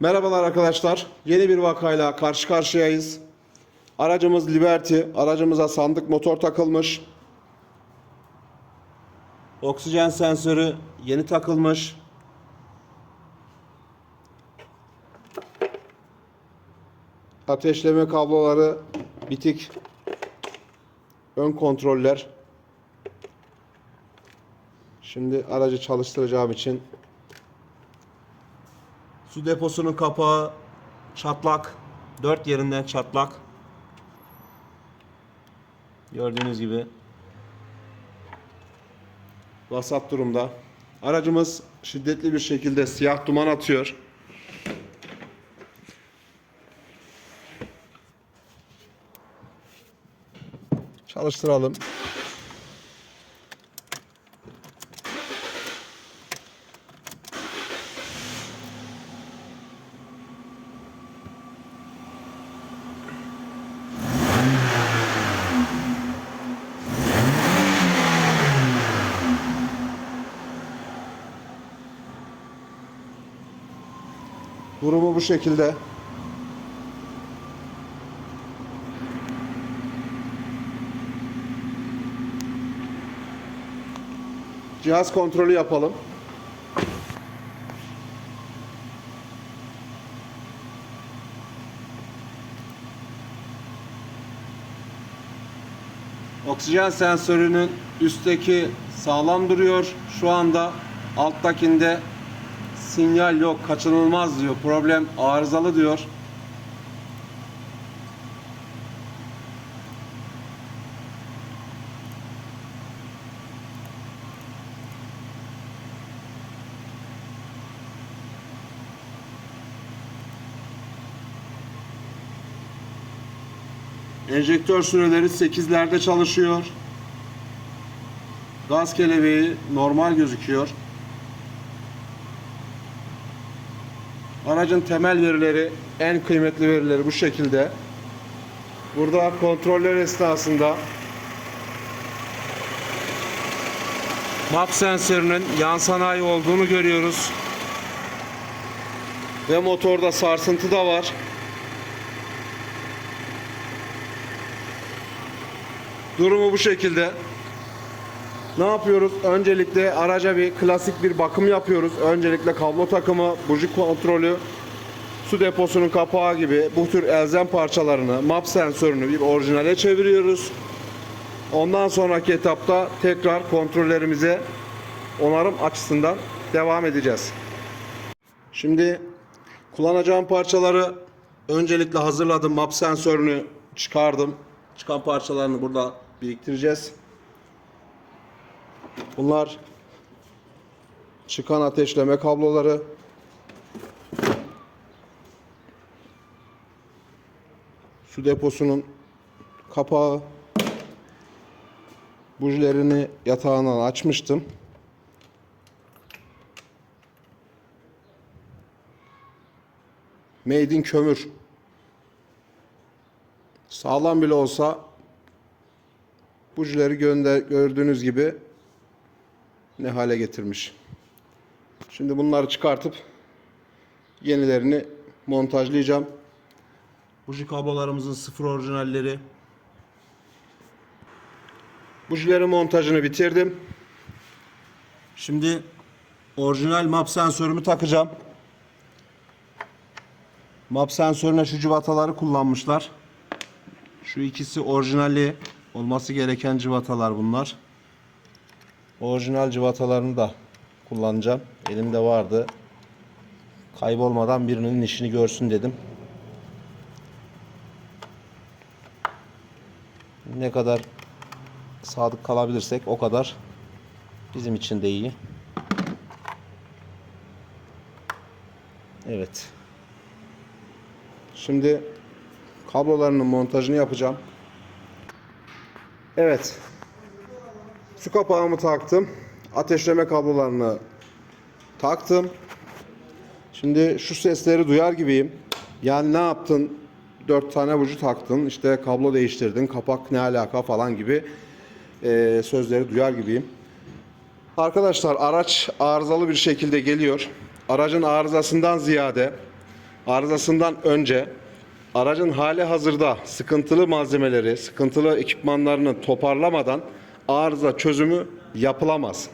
Merhabalar arkadaşlar. Yeni bir vakayla karşı karşıyayız. Aracımız Liberty. Aracımıza sandık motor takılmış. Oksijen sensörü yeni takılmış. Ateşleme kabloları bitik. Ön kontroller. Şimdi aracı çalıştıracağım için Su deposunun kapağı çatlak. Dört yerinden çatlak. Gördüğünüz gibi. Vasat durumda. Aracımız şiddetli bir şekilde siyah duman atıyor. Çalıştıralım. Durumu bu şekilde. Cihaz kontrolü yapalım. Oksijen sensörünün üstteki sağlam duruyor. Şu anda alttakinde sinyal yok, kaçınılmaz diyor. Problem arızalı diyor. Enjektör süreleri 8'lerde çalışıyor. Gaz kelebeği normal gözüküyor. Aracın temel verileri, en kıymetli verileri bu şekilde. Burada kontroller esnasında MAP sensörünün yan sanayi olduğunu görüyoruz. Ve motorda sarsıntı da var. Durumu bu şekilde. Ne yapıyoruz? Öncelikle araca bir klasik bir bakım yapıyoruz. Öncelikle kablo takımı, buji kontrolü, su deposunun kapağı gibi bu tür elzem parçalarını, map sensörünü bir orijinale çeviriyoruz. Ondan sonraki etapta tekrar kontrollerimize onarım açısından devam edeceğiz. Şimdi kullanacağım parçaları öncelikle hazırladım. Map sensörünü çıkardım. Çıkan parçalarını burada biriktireceğiz. Bunlar çıkan ateşleme kabloları. Su deposunun kapağı. Bujilerini yatağından açmıştım. Made in kömür. Sağlam bile olsa bujileri gönder gördüğünüz gibi ne hale getirmiş. Şimdi bunları çıkartıp yenilerini montajlayacağım. Buji kablolarımızın sıfır orijinalleri. Bujilerin montajını bitirdim. Şimdi orijinal map sensörümü takacağım. Map sensörüne şu cıvataları kullanmışlar. Şu ikisi orijinali olması gereken cıvatalar bunlar. Orijinal cıvatalarını da kullanacağım. Elimde vardı. Kaybolmadan birinin işini görsün dedim. Ne kadar sadık kalabilirsek o kadar bizim için de iyi. Evet. Şimdi kablolarının montajını yapacağım. Evet. Su kapağımı taktım. Ateşleme kablolarını taktım. Şimdi şu sesleri duyar gibiyim. Yani ne yaptın? Dört tane buji taktın. işte kablo değiştirdin. Kapak ne alaka falan gibi eee, sözleri duyar gibiyim. Arkadaşlar araç arızalı bir şekilde geliyor. Aracın arızasından ziyade arızasından önce aracın hali hazırda sıkıntılı malzemeleri, sıkıntılı ekipmanlarını toparlamadan arıza çözümü yapılamaz.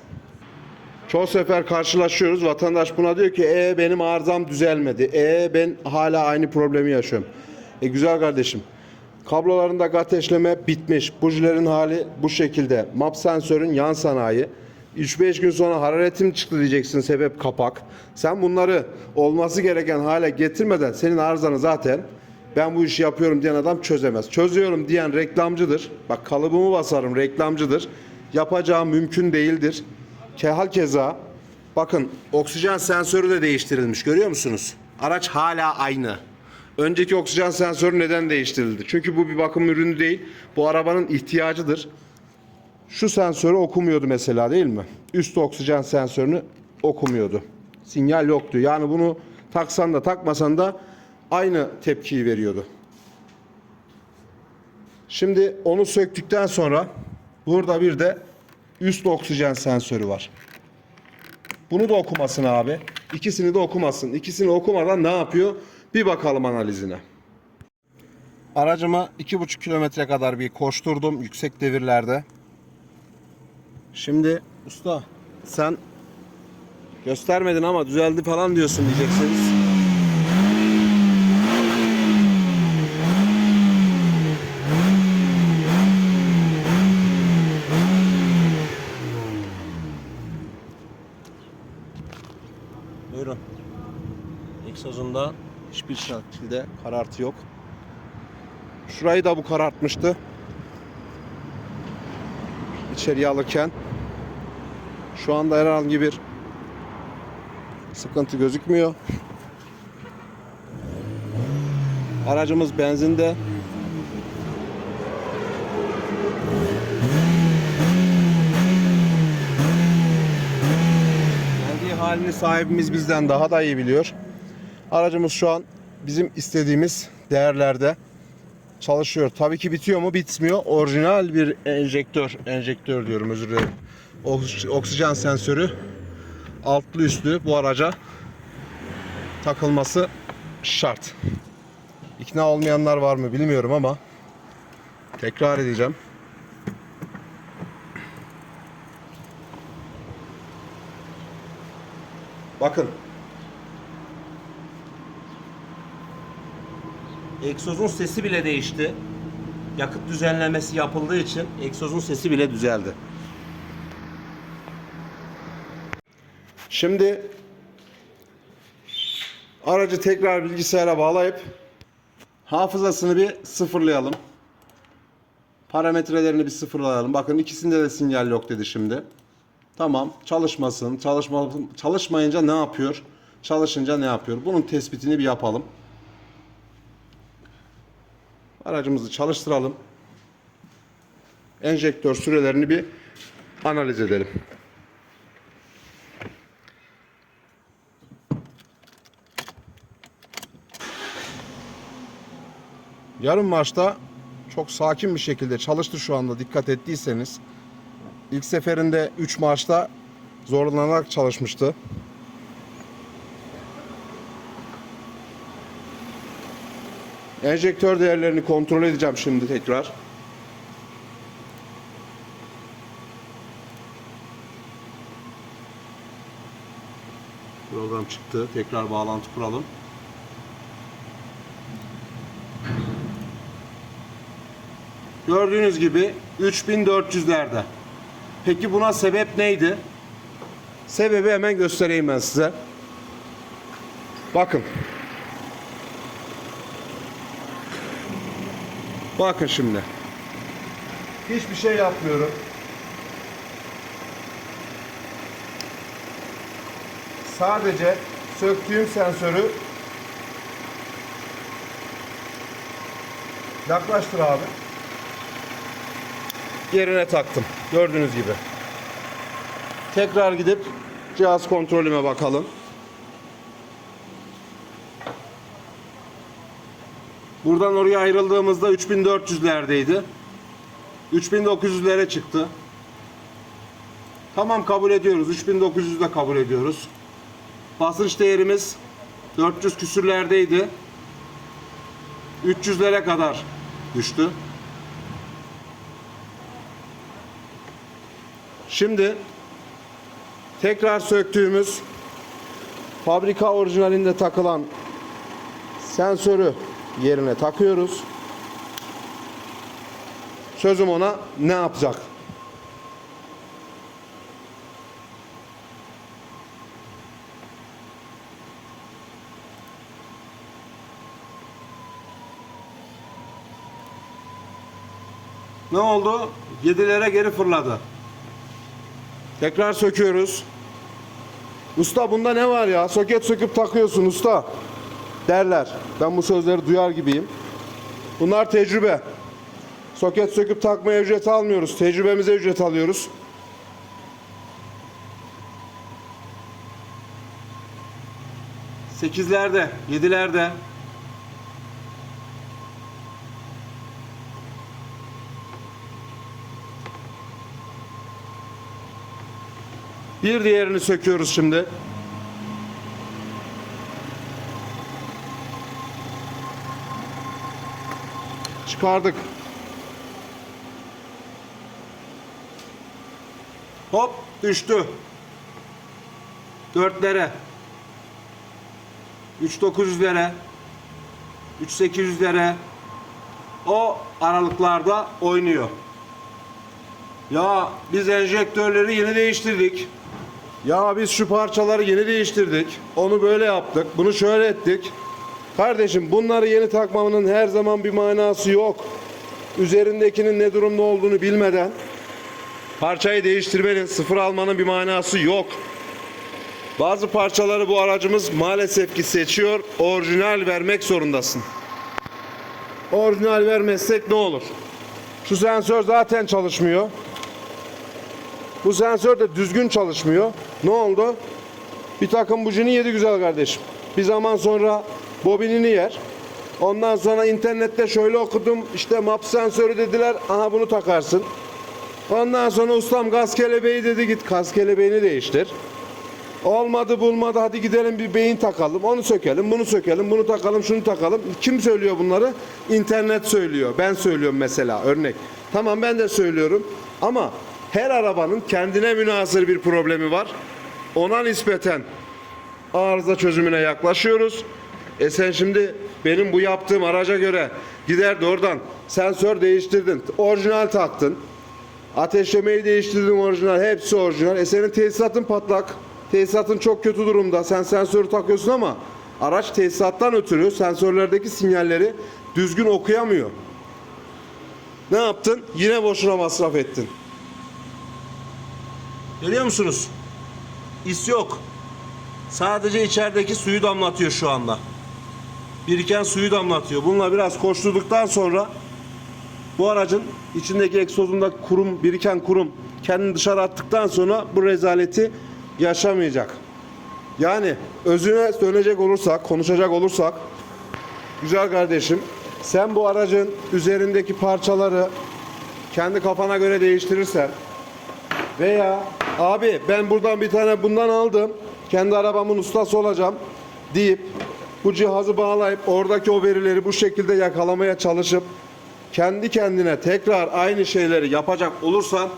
Çoğu sefer karşılaşıyoruz. Vatandaş buna diyor ki e benim arızam düzelmedi. E ben hala aynı problemi yaşıyorum. E güzel kardeşim. Kablolarında ateşleme bitmiş. Bujilerin hali bu şekilde. Map sensörün yan sanayi. 3-5 gün sonra hararetim çıktı diyeceksin sebep kapak. Sen bunları olması gereken hale getirmeden senin arızanı zaten ben bu işi yapıyorum diyen adam çözemez. Çözüyorum diyen reklamcıdır. Bak kalıbımı basarım reklamcıdır. Yapacağım mümkün değildir. Kehal keza bakın oksijen sensörü de değiştirilmiş görüyor musunuz? Araç hala aynı. Önceki oksijen sensörü neden değiştirildi? Çünkü bu bir bakım ürünü değil. Bu arabanın ihtiyacıdır. Şu sensörü okumuyordu mesela değil mi? Üst oksijen sensörünü okumuyordu. Sinyal yoktu. Yani bunu taksan da takmasan da aynı tepkiyi veriyordu. Şimdi onu söktükten sonra burada bir de üst oksijen sensörü var. Bunu da okumasın abi. İkisini de okumasın. İkisini okumadan ne yapıyor? Bir bakalım analizine. Aracımı 2,5 kilometre kadar bir koşturdum yüksek devirlerde. Şimdi usta sen göstermedin ama düzeldi falan diyorsun diyeceksiniz. Buyurun. Egzozunda hiçbir şekilde karartı yok. Şurayı da bu karartmıştı. İçeriye alırken. Şu anda herhangi bir sıkıntı gözükmüyor. Aracımız benzinde. Kendi halini sahibimiz bizden daha da iyi biliyor. Aracımız şu an bizim istediğimiz değerlerde çalışıyor. Tabii ki bitiyor mu? Bitmiyor. Orijinal bir enjektör, enjektör diyorum özür dilerim. Oks- Oksijen sensörü altlı üstlü bu araca takılması şart. İkna olmayanlar var mı bilmiyorum ama tekrar edeceğim. Bakın. Egzozun sesi bile değişti. Yakıt düzenlemesi yapıldığı için egzozun sesi bile düzeldi. Şimdi aracı tekrar bilgisayara bağlayıp hafızasını bir sıfırlayalım. Parametrelerini bir sıfırlayalım. Bakın ikisinde de sinyal yok dedi şimdi. Tamam çalışmasın. Çalışma, çalışmayınca ne yapıyor? Çalışınca ne yapıyor? Bunun tespitini bir yapalım. Aracımızı çalıştıralım. Enjektör sürelerini bir analiz edelim. Yarım marşta çok sakin bir şekilde çalıştı şu anda dikkat ettiyseniz. İlk seferinde 3 marşta zorlanarak çalışmıştı. Enjektör değerlerini kontrol edeceğim şimdi tekrar. Program çıktı. Tekrar bağlantı kuralım. Gördüğünüz gibi 3400'lerde. Peki buna sebep neydi? Sebebi hemen göstereyim ben size. Bakın. Bakın şimdi. Hiçbir şey yapmıyorum. Sadece söktüğüm sensörü yaklaştır abi. Yerine taktım. Gördüğünüz gibi. Tekrar gidip cihaz kontrolüme bakalım. Buradan oraya ayrıldığımızda 3400'lerdeydi. 3900'lere çıktı. Tamam kabul ediyoruz. 3900 de kabul ediyoruz. Basınç değerimiz 400 küsürlerdeydi. 300'lere kadar düştü. Şimdi tekrar söktüğümüz fabrika orijinalinde takılan sensörü yerine takıyoruz. Sözüm ona ne yapacak? Ne oldu? 7'lere geri fırladı. Tekrar söküyoruz. Usta bunda ne var ya? Soket söküp takıyorsun usta. Derler. Ben bu sözleri duyar gibiyim. Bunlar tecrübe. Soket söküp takmaya ücret almıyoruz. Tecrübemize ücret alıyoruz. Sekizlerde, yedilerde. Bir diğerini söküyoruz şimdi. Çıkardık. Hop düştü. Dörtlere. 3900'lere. 3800'lere. O aralıklarda oynuyor. Ya biz enjektörleri yeni değiştirdik. Ya biz şu parçaları yeni değiştirdik. Onu böyle yaptık. Bunu şöyle ettik. Kardeşim bunları yeni takmamın her zaman bir manası yok. Üzerindekinin ne durumda olduğunu bilmeden parçayı değiştirmenin, sıfır almanın bir manası yok. Bazı parçaları bu aracımız maalesef ki seçiyor. Orijinal vermek zorundasın. Orijinal vermezsek ne olur? Şu sensör zaten çalışmıyor. Bu sensör de düzgün çalışmıyor. Ne oldu? Bir takım bucini yedi güzel kardeşim. Bir zaman sonra bobinini yer. Ondan sonra internette şöyle okudum. işte map sensörü dediler. Aha bunu takarsın. Ondan sonra ustam gaz kelebeği dedi git gaz kelebeğini değiştir. Olmadı bulmadı hadi gidelim bir beyin takalım. Onu sökelim, bunu sökelim, bunu takalım, şunu takalım. Kim söylüyor bunları? İnternet söylüyor. Ben söylüyorum mesela örnek. Tamam ben de söylüyorum. Ama her arabanın kendine münasır bir problemi var. Ona nispeten arıza çözümüne yaklaşıyoruz. E sen şimdi benim bu yaptığım araca göre gider de oradan sensör değiştirdin, orijinal taktın. Ateşlemeyi değiştirdin orijinal, hepsi orijinal. E senin tesisatın patlak. Tesisatın çok kötü durumda. Sen sensörü takıyorsun ama araç tesisattan ötürü sensörlerdeki sinyalleri düzgün okuyamıyor. Ne yaptın? Yine boşuna masraf ettin. Görüyor musunuz? İs yok. Sadece içerideki suyu damlatıyor şu anda. Biriken suyu damlatıyor. Bununla biraz koşturduktan sonra bu aracın içindeki egzozunda kurum, biriken kurum kendini dışarı attıktan sonra bu rezaleti yaşamayacak. Yani özüne dönecek olursak, konuşacak olursak güzel kardeşim sen bu aracın üzerindeki parçaları kendi kafana göre değiştirirsen veya abi ben buradan bir tane bundan aldım. Kendi arabamın ustası olacağım deyip bu cihazı bağlayıp oradaki o verileri bu şekilde yakalamaya çalışıp kendi kendine tekrar aynı şeyleri yapacak olursan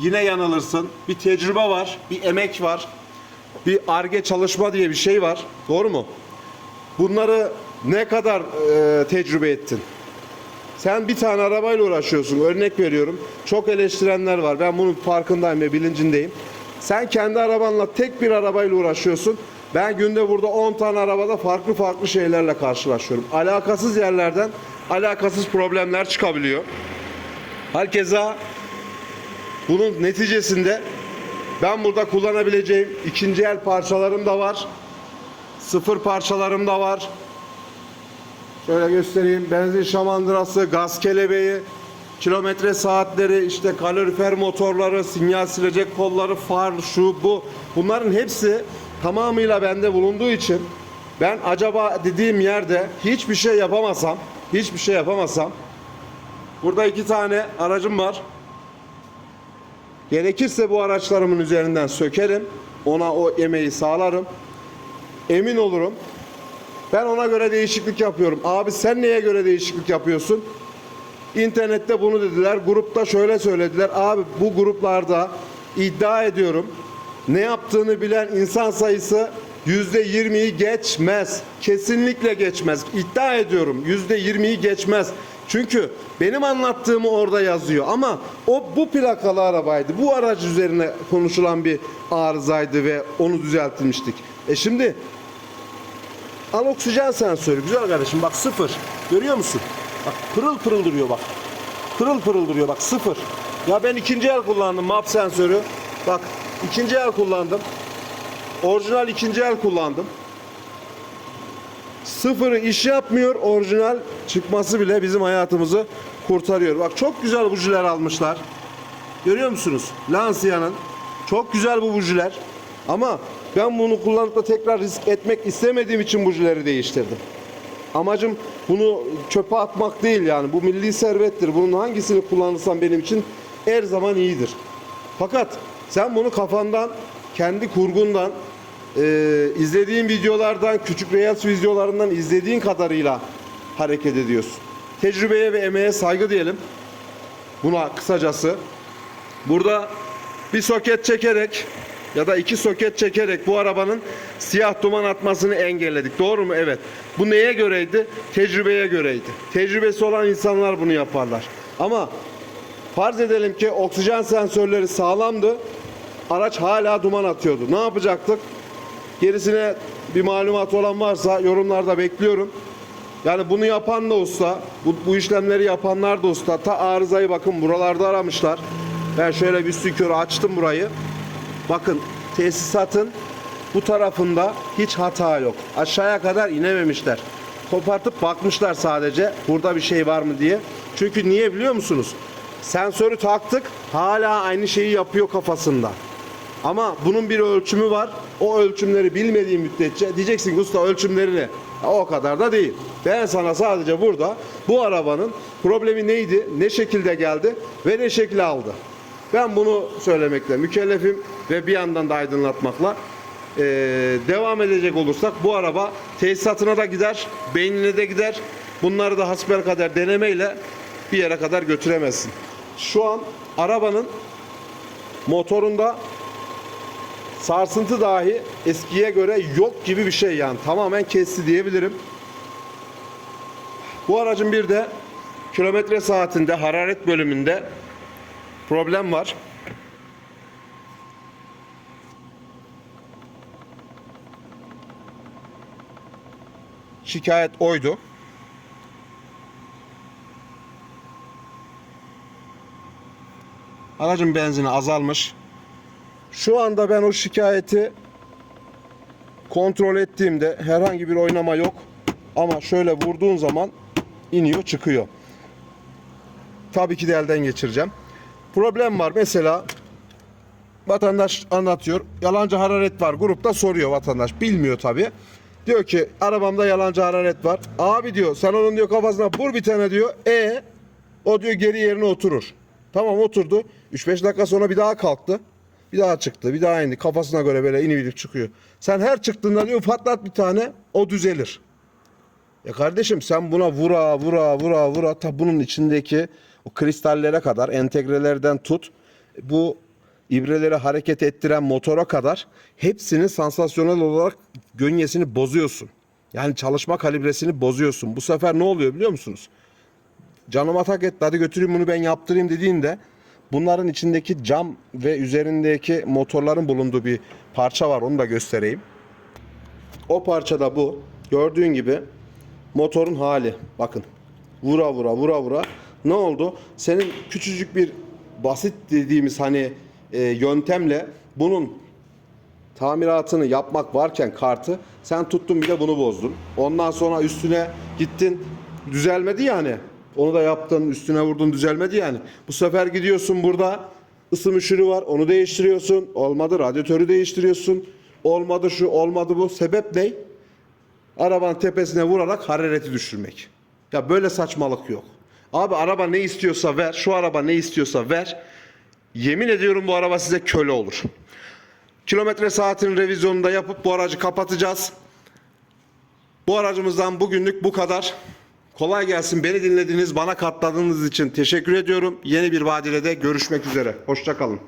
yine yanılırsın. Bir tecrübe var, bir emek var. Bir arge çalışma diye bir şey var. Doğru mu? Bunları ne kadar e, tecrübe ettin? Sen bir tane arabayla uğraşıyorsun. Örnek veriyorum. Çok eleştirenler var. Ben bunun farkındayım ve bilincindeyim. Sen kendi arabanla tek bir arabayla uğraşıyorsun. Ben günde burada 10 tane arabada farklı farklı şeylerle karşılaşıyorum. Alakasız yerlerden alakasız problemler çıkabiliyor. Herkese bunun neticesinde ben burada kullanabileceğim ikinci el parçalarım da var. Sıfır parçalarım da var. Şöyle göstereyim. Benzin şamandırası, gaz kelebeği, kilometre saatleri, işte kalorifer motorları, sinyal silecek kolları, far, şu bu. Bunların hepsi tamamıyla bende bulunduğu için ben acaba dediğim yerde hiçbir şey yapamasam, hiçbir şey yapamasam burada iki tane aracım var. Gerekirse bu araçlarımın üzerinden sökerim. Ona o emeği sağlarım. Emin olurum. Ben ona göre değişiklik yapıyorum. Abi sen neye göre değişiklik yapıyorsun? İnternette bunu dediler. Grupta şöyle söylediler. Abi bu gruplarda iddia ediyorum. Ne yaptığını bilen insan sayısı yüzde yirmiyi geçmez. Kesinlikle geçmez. İddia ediyorum yüzde yirmiyi geçmez. Çünkü benim anlattığımı orada yazıyor ama o bu plakalı arabaydı. Bu araç üzerine konuşulan bir arızaydı ve onu düzeltmiştik. E şimdi Al oksijen sensörü. Güzel kardeşim bak sıfır. Görüyor musun? Bak pırıl pırıl duruyor bak. Pırıl pırıl duruyor bak sıfır. Ya ben ikinci el kullandım map sensörü. Bak ikinci el kullandım. Orijinal ikinci el kullandım. Sıfırı iş yapmıyor. Orijinal çıkması bile bizim hayatımızı kurtarıyor. Bak çok güzel bujiler almışlar. Görüyor musunuz? Lancia'nın. Çok güzel bu bujiler. Ama ben bunu kullanıp da tekrar risk etmek istemediğim için bujileri değiştirdim. Amacım bunu çöpe atmak değil yani. Bu milli servettir. Bunun hangisini kullanırsam benim için her zaman iyidir. Fakat sen bunu kafandan, kendi kurgundan, e, izlediğin videolardan, küçük Reels videolarından izlediğin kadarıyla hareket ediyorsun. Tecrübeye ve emeğe saygı diyelim. Buna kısacası. Burada bir soket çekerek ya da iki soket çekerek bu arabanın siyah duman atmasını engelledik. Doğru mu? Evet. Bu neye göreydi? Tecrübeye göreydi. Tecrübesi olan insanlar bunu yaparlar. Ama farz edelim ki oksijen sensörleri sağlamdı. Araç hala duman atıyordu. Ne yapacaktık? Gerisine bir malumat olan varsa yorumlarda bekliyorum. Yani bunu yapan da usta, bu, bu işlemleri yapanlar da usta. Ta arızayı bakın buralarda aramışlar. Ben şöyle bir sükür açtım burayı. Bakın tesisatın bu tarafında hiç hata yok. Aşağıya kadar inememişler. Kopartıp bakmışlar sadece burada bir şey var mı diye. Çünkü niye biliyor musunuz? Sensörü taktık hala aynı şeyi yapıyor kafasında. Ama bunun bir ölçümü var. O ölçümleri bilmediğin müddetçe diyeceksin ki usta ölçümleri ne? O kadar da değil. Ben sana sadece burada bu arabanın problemi neydi, ne şekilde geldi ve ne şekilde aldı. Ben bunu söylemekle mükellefim ve bir yandan da aydınlatmakla Ee, devam edecek olursak bu araba tesisatına da gider, beynine de gider. Bunları da hasbelkader denemeyle bir yere kadar götüremezsin. Şu an arabanın motorunda sarsıntı dahi eskiye göre yok gibi bir şey yani. Tamamen kesti diyebilirim. Bu aracın bir de kilometre saatinde hararet bölümünde problem var. Şikayet oydu. Aracın benzini azalmış. Şu anda ben o şikayeti kontrol ettiğimde herhangi bir oynama yok. Ama şöyle vurduğun zaman iniyor çıkıyor. Tabii ki de elden geçireceğim. Problem var mesela vatandaş anlatıyor. Yalancı hararet var. Grupta soruyor vatandaş. Bilmiyor tabii. Diyor ki arabamda yalancı hararet var. Abi diyor sen onun diyor kafasına vur bir tane diyor. E o diyor geri yerine oturur. Tamam oturdu. 3-5 dakika sonra bir daha kalktı. Bir daha çıktı. Bir daha indi. Kafasına göre böyle inibilip çıkıyor. Sen her çıktığında diyor patlat bir tane o düzelir. Ya kardeşim sen buna vura vura vura vura ta bunun içindeki o kristallere kadar entegrelerden tut bu ibreleri hareket ettiren motora kadar hepsinin sansasyonel olarak gönyesini bozuyorsun. Yani çalışma kalibresini bozuyorsun. Bu sefer ne oluyor biliyor musunuz? Canıma tak etti hadi götüreyim bunu ben yaptırayım dediğinde bunların içindeki cam ve üzerindeki motorların bulunduğu bir parça var onu da göstereyim. O parça da bu. Gördüğün gibi motorun hali. Bakın. Vura vura vura vura. Ne oldu? Senin küçücük bir basit dediğimiz hani e, yöntemle bunun tamiratını yapmak varken kartı sen tuttun bir de bunu bozdun. Ondan sonra üstüne gittin düzelmedi yani. Onu da yaptın üstüne vurdun düzelmedi yani. Bu sefer gidiyorsun burada ısı müşürü var onu değiştiriyorsun. Olmadı radyatörü değiştiriyorsun. Olmadı şu olmadı bu. Sebep ne? arabanın tepesine vurarak harareti düşürmek. Ya böyle saçmalık yok. Abi araba ne istiyorsa ver, şu araba ne istiyorsa ver. Yemin ediyorum bu araba size köle olur. Kilometre saatinin revizyonunu da yapıp bu aracı kapatacağız. Bu aracımızdan bugünlük bu kadar. Kolay gelsin. Beni dinlediğiniz, bana katladığınız için teşekkür ediyorum. Yeni bir vadide görüşmek üzere. Hoşçakalın.